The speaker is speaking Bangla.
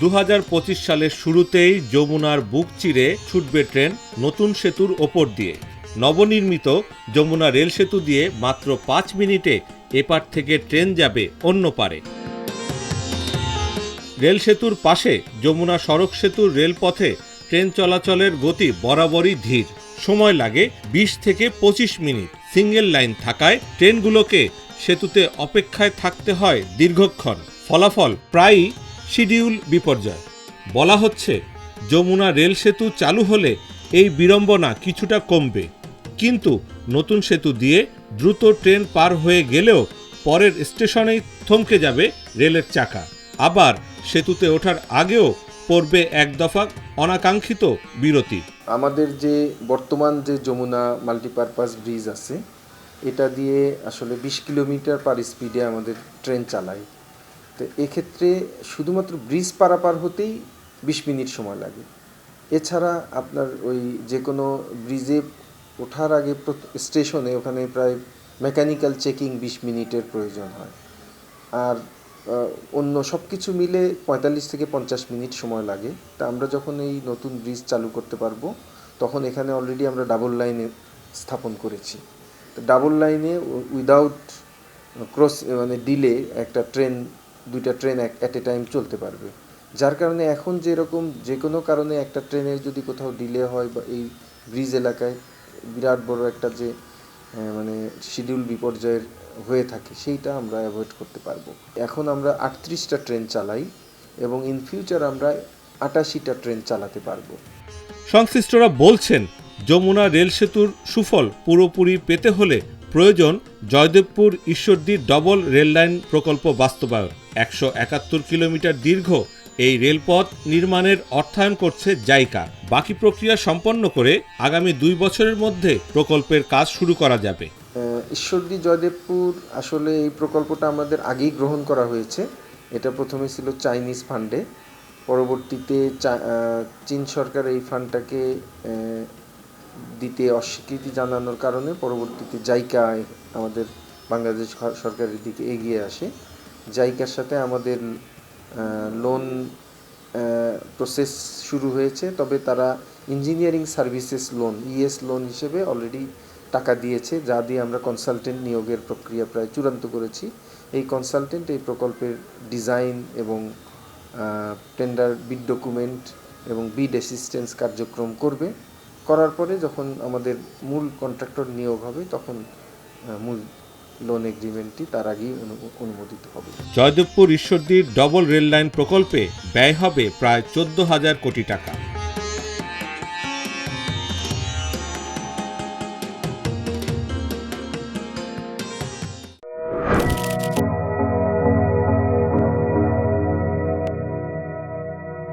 দু হাজার পঁচিশ সালের শুরুতেই যমুনার বুক চিরে ছুটবে ট্রেন নতুন সেতুর ওপর দিয়ে। নবনির্মিত যমুনা রেল সেতু দিয়ে মাত্র পাঁচ মিনিটে এপার থেকে ট্রেন যাবে অন্য পারে। রেল সেতুর পাশে যমুনা সড়ক সেতুর রেলপথে ট্রেন চলাচলের গতি বরাবরই ধীর। সময় লাগে বিশ থেকে পঁচিশ মিনিট। সিঙ্গেল লাইন থাকায় ট্রেনগুলোকে সেতুতে অপেক্ষায় থাকতে হয় দীর্ঘক্ষণ। ফলাফল প্রায়ই শিডিউল বিপর্যয়। বলা হচ্ছে, যমুনা রেল সেতু চালু হলে এই বিড়ম্বনা কিছুটা কমবে। কিন্তু নতুন সেতু দিয়ে দ্রুত ট্রেন পার হয়ে গেলেও পরের স্টেশনেই থমকে যাবে রেলের চাকা। আবার সেতুতে ওঠার আগেও পড়বে এক দফা অনাকাঙ্ক্ষিত বিরতি। আমাদের যে বর্তমান যে যমুনা মাল্টিপারপাস ব্রিজ আছে, এটা দিয়ে আসলে বিশ কিলোমিটার পার স্পিডে আমাদের ট্রেন চালাই তো এক্ষেত্রে শুধুমাত্র ব্রিজ পারাপার হতেই বিশ মিনিট সময় লাগে। এছাড়া আপনার ওই যে কোনো ব্রিজে ওঠার আগে স্টেশনে ওখানে প্রায় মেকানিক্যাল চেকিং বিশ মিনিটের প্রয়োজন হয়। আর অন্য সব কিছু মিলে পঁয়তাল্লিশ থেকে পঞ্চাশ মিনিট সময় লাগে। তা আমরা যখন এই নতুন ব্রিজ চালু করতে পারব, তখন এখানে অলরেডি আমরা ডাবল লাইনে স্থাপন করেছি। তো ডাবল লাইনে উইদাউট ক্রস মানে ডিলে একটা ট্রেন দুইটা ট্রেন অ্যাট এ টাইম চলতে পারবে। যার কারণে এখন যেরকম যে কোনো কারণে একটা ট্রেনের যদি কোথাও ডিলে হয় বা এই ব্রিজ এলাকায়, বিরাট বড় একটা যে মানে শিডিউল বিপর্যয়ের হয়ে থাকে, সেইটা আমরা অ্যাভয়েড করতে পারব। এখন আমরা আটত্রিশটা ট্রেন চালাই এবং ইন ফিউচার আমরা আটাশিটা ট্রেন চালাতে পারব। সংশ্লিষ্টরা বলছেন, যমুনা রেল সেতুর সুফল পুরোপুরি পেতে হলে প্রয়োজন জয়দেবপুর ঈশ্বরদীর ডবল রেললাইন প্রকল্প বাস্তবায়ন। একশো একাত্তর কিলোমিটার দীর্ঘ এই রেলপথ নির্মাণের অর্থায়ন করছে জাইকা। বাকি প্রক্রিয়া সম্পন্ন করে আগামী দুই বছরের মধ্যে প্রকল্পের কাজ শুরু করা যাবে। ঈশ্বরদী জয়দেবপুর আসলে এই প্রকল্পটা আমাদের আগেই গ্রহণ করা হয়েছে। এটা প্রথমে ছিল চাইনিজ ফান্ডে। পরবর্তীতে চীন সরকার এই ফান্ডটাকে দিতে অস্বীকৃতি জানানোর কারণে পরবর্তীতে জাইকা আমাদের বাংলাদেশ সরকারের দিকে এগিয়ে আসে। জাইকার সাথে আমাদের লোন প্রসেস শুরু হয়েছে, তবে তারা engineering services loan ES loan হিসেবে অলরেডি টাকা দিয়েছে, যা দিয়ে আমরা কনসালটেন্ট নিয়োগের প্রক্রিয়া প্রায় চূড়ান্ত করেছি। এই কনসালটেন্ট এই প্রকল্পের ডিজাইন এবং টেন্ডার বিড ডকুমেন্ট এবং বিড অ্যাসিস্ট্যান্স কার্যক্রম করবে। করার পরে যখন আমাদের মূল কন্ট্রাক্টর নিয়োগ হবে, তখন মূল লোন এগ্রিমেন্টটি তার আগেই অনুমোদিত হবে। জয়দেবপুর ঈশ্বরদীর ডবল রেল লাইন প্রকল্পে ব্যয় হবে প্রায় চোদ্দ হাজার কোটি টাকা।